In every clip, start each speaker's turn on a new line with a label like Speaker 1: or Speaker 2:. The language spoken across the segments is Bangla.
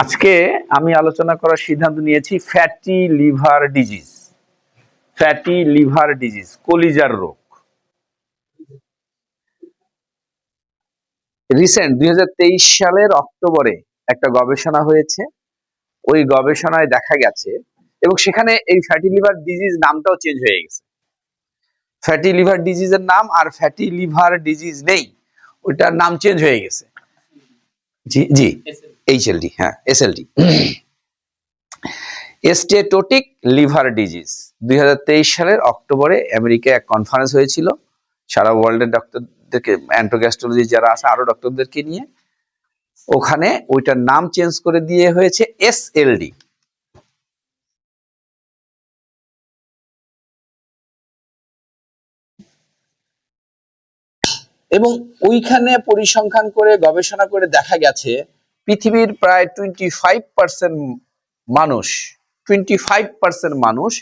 Speaker 1: আজকে আমি আলোচনা করার সিদ্ধান্ত নিয়েছি fatty liver disease fatty liver disease কলিজার রোগ। রিসেন্ট দুই হাজার তেইশ সালের অক্টোবরে একটা গবেষণা হয়েছে। ওই গবেষণায় দেখা গেছে এবং সেখানে এই ফ্যাটি লিভার ডিজিজ নামটাও চেঞ্জ হয়ে গেছে। ফ্যাটি লিভার ডিজিজের নাম আর ফ্যাটি লিভার ডিজিজ নেই। ওইটার নাম চেঞ্জ হয়ে গেছে। জি জি এইচএলডি হ্যাঁ এসএলডি এস্টেটোটিক লিভার ডিজিজ দুই হাজার তেইশ সালের অক্টোবরে আমেরিকায় এক কনফারেন্স হয়েছিল। সারা ওয়ার্ল্ডের ডক্টরদেরকে অ্যান্টোগ্যাস্ট্রোলজি যারা আছে, আরও ডক্টরদেরকে নিয়ে। ওখানে ওইটার নাম চেঞ্জ করে দিয়ে হয়েছে এসএলডি এবং ওইখানে পরিসংখ্যান করে, গবেষণা করে দেখা গেছে, পৃথিবীর প্রায় টোয়েন্টি ফাইভ পার্সেন্ট মানুষ টোয়েন্টি ফাইভ পার্সেন্ট মানুষ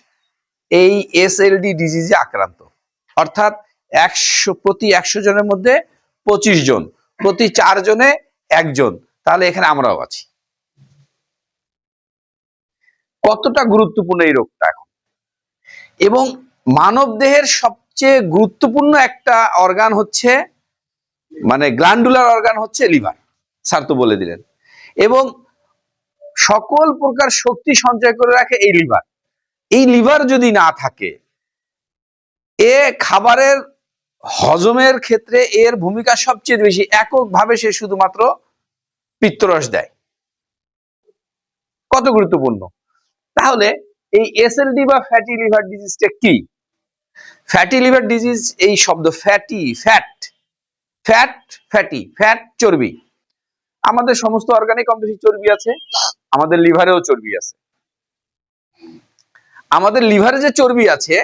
Speaker 1: এই এস এসএলডি ডিজিজে আক্রান্ত। অর্থাৎ একশো, প্রতি একশো জনের মধ্যে পঁচিশ জন, প্রতি চার জনে একজন। তাহলে এখানে আমরাও আছি। কতটা গুরুত্বপূর্ণ এই রোগটা এখন? এবং মানব দেহের সবচেয়ে গুরুত্বপূর্ণ একটা অর্গান হচ্ছে মানে গ্ল্যান্ডুলার অর্গান হচ্ছে লিভার স্যার তো বলে দিলেন। এবং সকল প্রকার শক্তি সঞ্চয় করে রাখে এই লিভার এই লিভার যদি না থাকে, এ খাবারের হজমের ক্ষেত্রে এর ভূমিকা সবচেয়ে বেশি। এককভাবে সে শুধুমাত্র পিত্তরস দেয়। কত গুরুত্বপূর্ণ? তাহলে এই এসএলডি বা ফ্যাটি লিভার ডিজিজটা কি? ফ্যাটি লিভার ডিজিজ এই শব্দ fatty fat fat fatty fat চর্বি। আমাদের সমস্ত অর্গানিক কম বেশি চর্বি আছে, আমাদের লিভারেও চর্বি আছে। আমাদের লিভারে যে চর্বি আছে,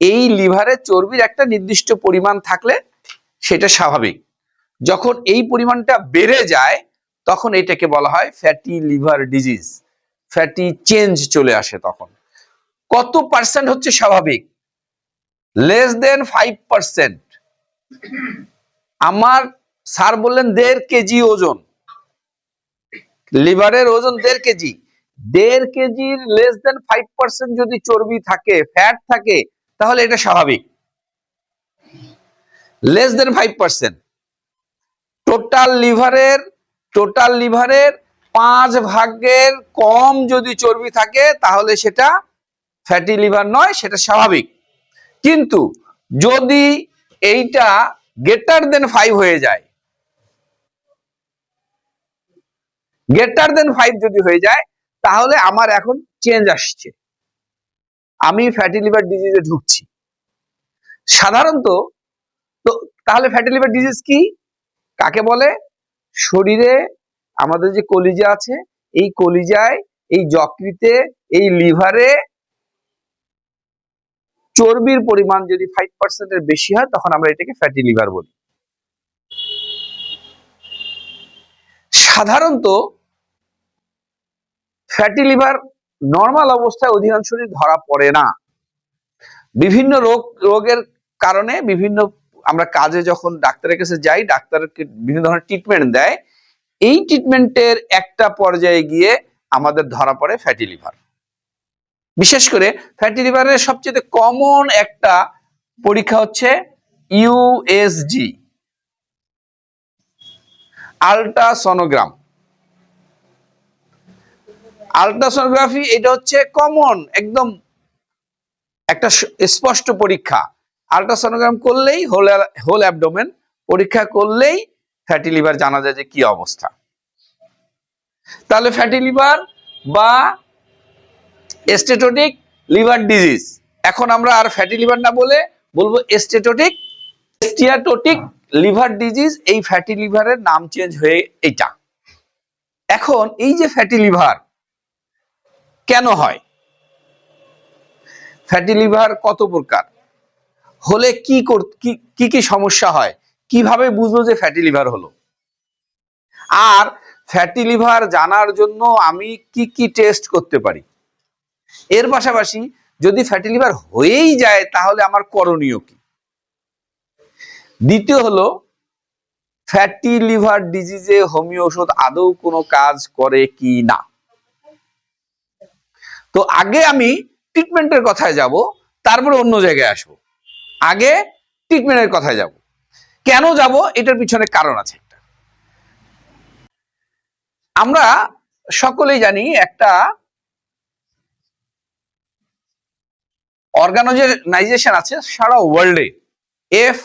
Speaker 1: এই লিভারে চর্বির একটা নির্দিষ্ট পরিমাণ থাকলে সেটা স্বাভাবিক। যখন এই পরিমাণটা বেড়ে যায়, তখন এটাকে বলা হয় fatty liver disease fatty change চলে আসে তখন। কত পার্সেন্ট হচ্ছে স্বাভাবিক? লেস দেন ফাইভ পার্সেন্ট আমার স্যার বললেন দেড় কেজি ওজন। লিভারের ওজন দেড় কেজি। দেড় কেজির লেস দেন ফাইভ পার্সেন্ট যদি চর্বি থাকে ফ্যাট থাকে, তাহলে এটা স্বাভাবিক। Less than five percent total লিভারের টোটাল লিভারের পাঁচ ভাগের কম যদি চর্বি থাকে, তাহলে সেটা ফ্যাটি লিভার নয়, সেটা স্বাভাবিক। কিন্তু যদি এইটা গেটার দেন ফাইভ হয়ে যায়। গেটার দেন ফাইভ যদি হয়ে যায়, তাহলে আমার এখন চেঞ্জ আসছে। আমি ফ্যাটি লিভার ডিজিজে ঢুকছি সাধারণত, তো তাহলে ফ্যাটি লিভার ডিজিজ কি? কাকে বলে? শরীরে আমাদের যে কলিজা আছে, এই কলিজায়, এই যকৃতে, এই লিভারে চর্বির পরিমাণ যদি ফাইভ পার্সেন্টের বেশি হয়, তখন আমরা এটাকে ফ্যাটি লিভার বলি। সাধারণত ফ্যাটি লিভার নর্মাল অবস্থায় অধিকাংশই ধরা পড়ে না। বিভিন্ন রোগ, রোগের কারণে বিভিন্ন আমরা কাজে যখন ডাক্তারের কাছে যাই, ডাক্তারকে বিভিন্ন ধরনের ট্রিটমেন্ট দেয়, এই ট্রিটমেন্টের একটা পর্যায়ে গিয়ে আমাদের ধরা পড়ে ফ্যাটি লিভার বিশেষ করে ফ্যাটি লিভারের সবচেয়ে কমন একটা পরীক্ষা হচ্ছে ইউএসজি আলট্রাসনোগ্রাম আলট্রাসোনোগ্রাফি এটা হচ্ছে কমন একদম একটা স্পষ্ট পরীক্ষা। আলট্রাসোনোগ্রাম করলেই হোল হোল অ্যাবডোমেন পরীক্ষা করলেই ফ্যাটি লিভার জানা যায় যে কি অবস্থা। তাহলে ফ্যাটি লিভার বা এস্টেটোটিক লিভার ডিজিজ। এখন আমরা আর ফ্যাটি লিভার না বলে বলব এস্টেটোটিক স্টিয়াটোটিক লিভার ডিজিজ, এই ফ্যাটি লিভারের নাম চেঞ্জ হয়ে এইটা। এখন এই যে ফ্যাটি লিভার কেন হয়? ফ্যাটি লিভার কত প্রকার? হলে কি কি কি সমস্যা হয়? কীভাবে বুঝব যে ফ্যাটি লিভার হলো? আর ফ্যাটি লিভার জানার জন্য আমি কি কি টেস্ট করতে পারি? এর পাশাপাশি যদি ফ্যাটি লিভার হয়েই যায়, তাহলে আমার করণীয় কি? দ্বিতীয় হলো ফ্যাটি লিভার ডিজিজে হোমিও ওষুধ আদৌ কোনো কাজ করে কি না? তো আগে আমি ট্রিটমেন্টের কথায় যাব, তারপরে অন্য জায়গায় আসব। আগে ট্রিটমেন্টের কথায় যাব। কেন যাব? এটার পিছনে কারণ আছে একটা। আমরা সকলেই জানি একটা অর্গানাইজেশন আছে সারা ওয়ার্ল্ডে এফ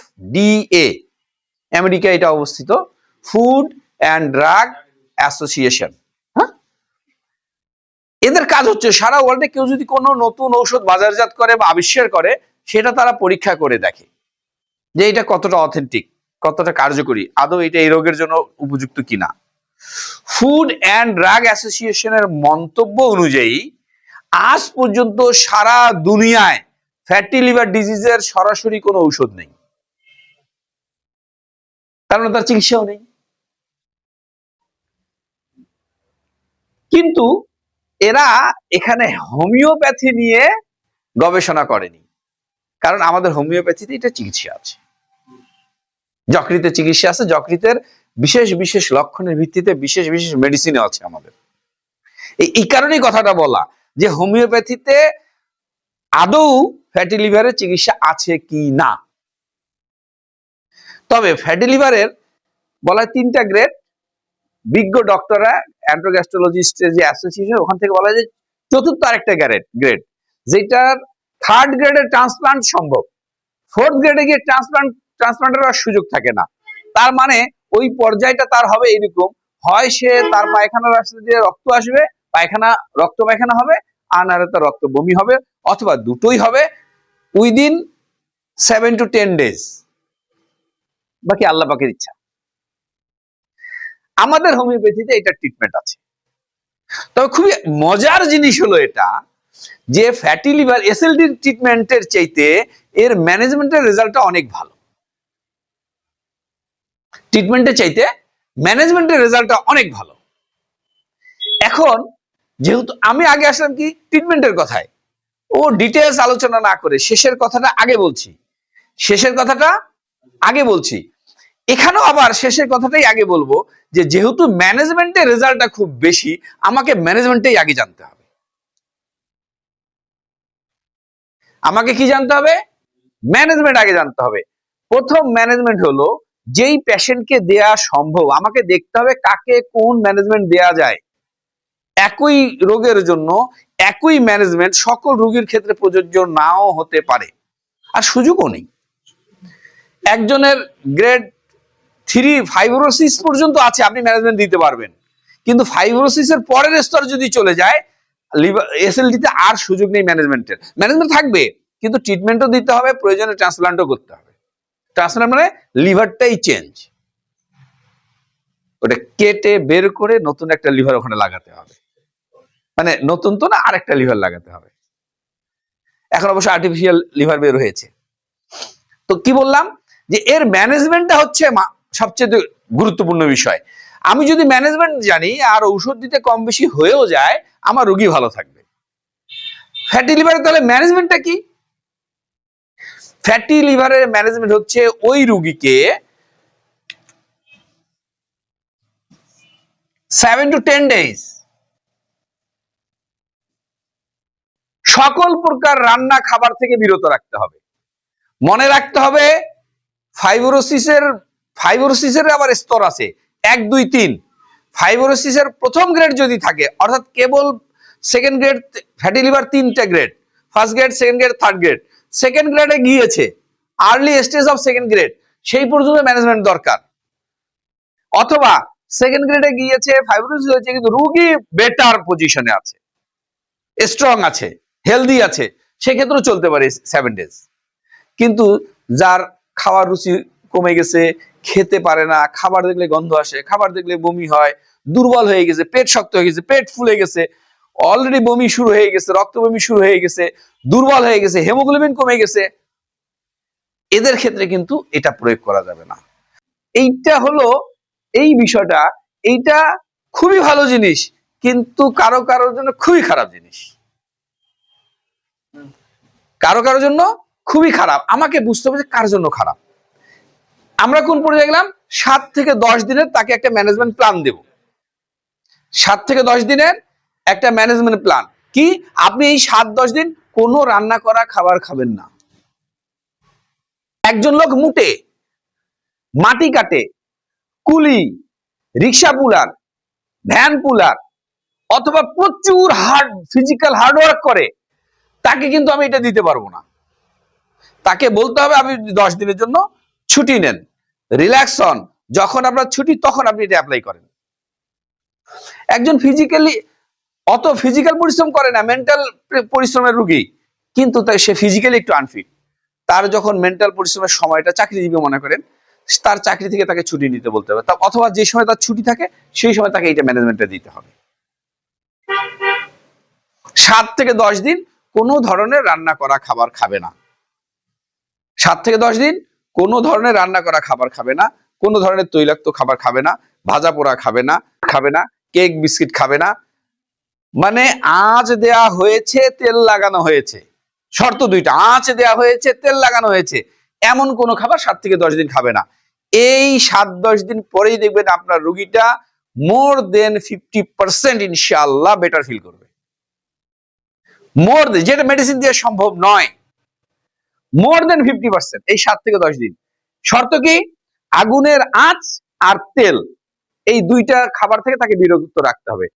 Speaker 1: এ আমেরিকা এটা অবস্থিত, ফুড অ্যান্ড ড্রাগ অ্যাসোসিয়েশন হ্যাঁ? এদের কাজ হচ্ছে সারা ওয়ার্ল্ডে কেউ যদি কোনো নতুন ঔষধ বাজারজাত করে বা আবিষ্কার করে, সেটা তারা পরীক্ষা করে দেখে যে এটা কতটা অথেন্টিক কতটা কার্যকরী, আদৌ এটা এই রোগের জন্য উপযুক্ত কিনা। ফুড অ্যান্ড ড্রাগ অ্যাসোসিয়েশনের মন্তব্য অনুযায়ী, আজ পর্যন্ত সারা দুনিয়ায় ফ্যাটি লিভার ডিজিজের সরাসরি কোনো ঔষধ নেই। কারণ তার চিকিৎসাও নেই। কিন্তু এরা এখানে হোমিওপ্যাথি নিয়ে গবেষণা করেনি। কারণ আমাদের হোমিওপ্যাথিতে এটা চিকিৎসা আছে। যকৃতের চিকিৎসা আছে, যকৃতের বিশেষ বিশেষ লক্ষণের ভিত্তিতে বিশেষ বিশেষ মেডিসিনও আছে আমাদের। এই কারণেই কথাটা বলা যে হোমিওপ্যাথিতে আদৌ ফ্যাটি লিভারের চিকিৎসা আছে কি না? তবে ফ্যাটি লিভারের বলা হয় তিনটা গ্রেড বিজ্ঞ ডক্টররা অ্যান্ড্রোগ্যাস্ট্রোলজিস্টের যে অ্যাসোসিয়েশন ওখান থেকে বলা হয় যে চতুর্থ আরেকটা গ্রেড গ্রেড যেটার থার্ড গ্রেডের ট্রান্সপ্লান্ট সম্ভব। ফোর্থ গ্রেডে গিয়ে ট্রান্সপ্লান্ট ট্রান্সপ্লান্টের আর সুযোগ থাকে না। তার মানে ওই পর্যায়টা তার হবে এইরকম। হয় সে তার পায়খানার রাস্তা দিয়ে রক্ত আসবে, পায়খানা রক্ত পায়খানা হবে আর তার রক্ত বমি হবে অথবা দুটোই হবে within seven to ten days. বাকি আল্লাহ পাকের ইচ্ছা। আমাদের হোমিওপ্যাথিতে এটা ট্রিটমেন্ট আছে। তবে খুবই মজার জিনিস হলো এটা যে ফ্যাটি লিভার এসএলডি ট্রিটমেন্টের চাইতে এর ম্যানেজমেন্টের রেজাল্টটা অনেক ভালো। ট্রিটমেন্টের চাইতে ম্যানেজমেন্টের রেজাল্টটা অনেক ভালো। এখন যেহেতু আমি আগে আসলাম কি? ট্রিটমেন্টের কথায়। ও ডিটেলস আলোচনা না করে শেষের কথাটা আগে বলছি। শেষের কথাটা আগে বলছি। এখানেও আবার শেষের কথাটাই আগে বলব যে যেহেতু ম্যানেজমেন্টের রেজাল্টটা খুব বেশি, আমাকে ম্যানেজমেন্টেই আগে জানতে হবে। আমাকে কি জানতে হবে? ম্যানেজমেন্ট আগে জানতে হবে। প্রথম ম্যানেজমেন্ট হলো, যেই পেশেন্টকে দেয়া সম্ভব, আমাকে দেখতে হবে কাকে কোন ম্যানেজমেন্ট দেয়া যায়। একই রোগের জন্য একই ম্যানেজমেন্ট সকল রোগীর ক্ষেত্রে প্রযোজ্য নাও হতে পারে। আর সুযোগও নেই। একজনের গ্রেড থ্রি ফাইব্রোসিস পর্যন্ত আছে, আপনি ম্যানেজমেন্ট দিতে পারবেন। কিন্তু ফাইব্রোসিসের পরের স্তর যদি চলে যায় লিভার এসএলডিতে আর সুযোগ নেই ম্যানেজমেন্টের ম্যানেজমেন্ট থাকবে, কিন্তু ট্রিটমেন্টও দিতে হবে, প্রয়োজনে ট্রান্সপ্লান্টও করতে হবে। ট্রান্সপ্লান্ট মানে লিভারটাই চেঞ্জ ওটা কেটে বের করে নতুন একটা লিভার ওখানে লাগাতে হবে। মানে নতুন তো না আরেকটা লিভার লাগাতে হবে। এখন অবশ্য আর্টিফিশিয়াল লিভার বের হয়েছে। তো কি বললাম? যে এর ম্যানেজমেন্টটা হচ্ছে সবচেয়ে গুরুত্বপূর্ণ বিষয়। আমি যদি ম্যানেজমেন্ট জানি, আর ঔষধ দিতে কম বেশি হয়েও যায়, আমার রোগী ভালো থাকবে। ফ্যাটি লিভারের তাহলে ম্যানেজমেন্টটা কি? ফ্যাটি লিভারের ম্যানেজমেন্ট হচ্ছে ওই রুগীকে সেভেন টু টেন ডেজ সকল প্রকার রান্না খাবার থেকে বিরত রাখতে হবে। মনে রাখতে হবে, ফাইব্রোসিসের ফাইব্রোসিসের আবার স্তর আছে, এক, দুই, তিন। ফাইব্রোসিসের প্রথম গ্রেড যদি থাকে, অর্থাৎ কেবল সেকেন্ড গ্রেড ফ্যাটি লিভার তিনটা grade first grade second grade third grade second গ্রেডে গিয়েছে early stage of second grade সেই পর্যন্ত ম্যানেজমেন্ট দরকার। অথবা সেকেন্ড গ্রেডে গিয়েছে ফাইব্রোসিস হয়েছে, কিন্তু রুগী বেটার পজিশনে আছে স্ট্রং আছে। হেলদি আছে, সেক্ষেত্রেও চলতে পারে সেভেন ডেজ কিন্তু যার খাওয়ার রুচি কমে গেছে, খেতে পারে না, খাবার দেখলে গন্ধ আসে, খাবার দেখলে বমি হয়, দুর্বল হয়ে গেছে, পেট শক্ত হয়ে গেছে, পেট ফুলে গেছে অলরেডি বমি শুরু হয়ে গেছে, রক্ত বমি শুরু হয়ে গেছে, দুর্বল হয়ে গেছে হেমোগ্লোবিন কমে গেছে, এদের ক্ষেত্রে কিন্তু এটা প্রয়োগ করা যাবে না। এইটা হলো, এই বিষয়টা, এইটা খুবই ভালো জিনিস, কিন্তু কারও কারোর জন্য খুবই খারাপ জিনিস। কারও কারোর জন্য খুবই খারাপ। আমাকে বুঝতে হবে যে কার জন্য খারাপ। আমরা কোন পর্যায়ে গেলাম? সাত থেকে দশ দিনের তাকে একটা ম্যানেজমেন্ট প্ল্যান দেব। সাত থেকে দশ দিনের একটা ম্যানেজমেন্ট প্ল্যান কি? আপনি এই সাত দশ দিন কোনো রান্না করা খাবার খাবেন না। একজন লোক মুটে, মাটি কাটে, কুলি, রিক্সা পুলার ভ্যান পুলার অথবা প্রচুর হার্ড ফিজিক্যাল হার্ডওয়ার্ক করে। তাকে কিন্তু আমি এটা দিতে পারব না। তাকে বলতে হবে, আপনি দশ দিনের জন্য ছুটি নেন রিল্যাক্স হন, যখন আপনার ছুটি তখন আপনি এটা অ্যাপ্লাই করেন। একজন ফিজিক্যালি অত ফিজিক্যাল পরিশ্রম করে না মেন্টাল পরিশ্রমের রুগী, কিন্তু তাই সে ফিজিক্যালি একটু আনফিট তার যখন মেন্টাল পরিশ্রমের সময়টা চাকরিজীবী মনে করেন, তার চাকরি থেকে তাকে ছুটি নিতে বলতে হবে। অথবা যে সময় তার ছুটি থাকে, সেই সময় তাকে এইটা ম্যানেজমেন্টে দিতে হবে। সাত থেকে দশ দিন কোনো ধরনের রান্না করা খাবার খাবে না। সাত থেকে দশ দিন কোনো ধরনের রান্না করা খাবার খাবে না, কোনো ধরনের তৈলাক্ত খাবার খাবে না, ভাজা পোড়া খাবে না খাবে না, কেক, বিস্কিট খাবে না। মানে আঁচ দেয়া হয়েছে, তেল লাগানো হয়েছে। শর্ত দুইটা আঁচ দেয়া হয়েছে, তেল লাগানো হয়েছে। এমন কোনো খাবার সাত থেকে দশ দিন খাবে না। এই সাত দশ দিন পরেই দেখবেন আপনার রুগীটা মোর দেন ফিফটি পার্সেন্ট ইনশাল্লাহ বেটার ফিল করবে। মোর দেন যেটা মেডিসিন দিয়ে সম্ভব নয় মোর দেন ফিফটি পার্সেন্ট এই সাত থেকে দশ দিন। শর্ত কি? আগুনের আঁচ আর তেল, এই দুইটা খাবার থেকে তাকে বিরত রাখতে হবে।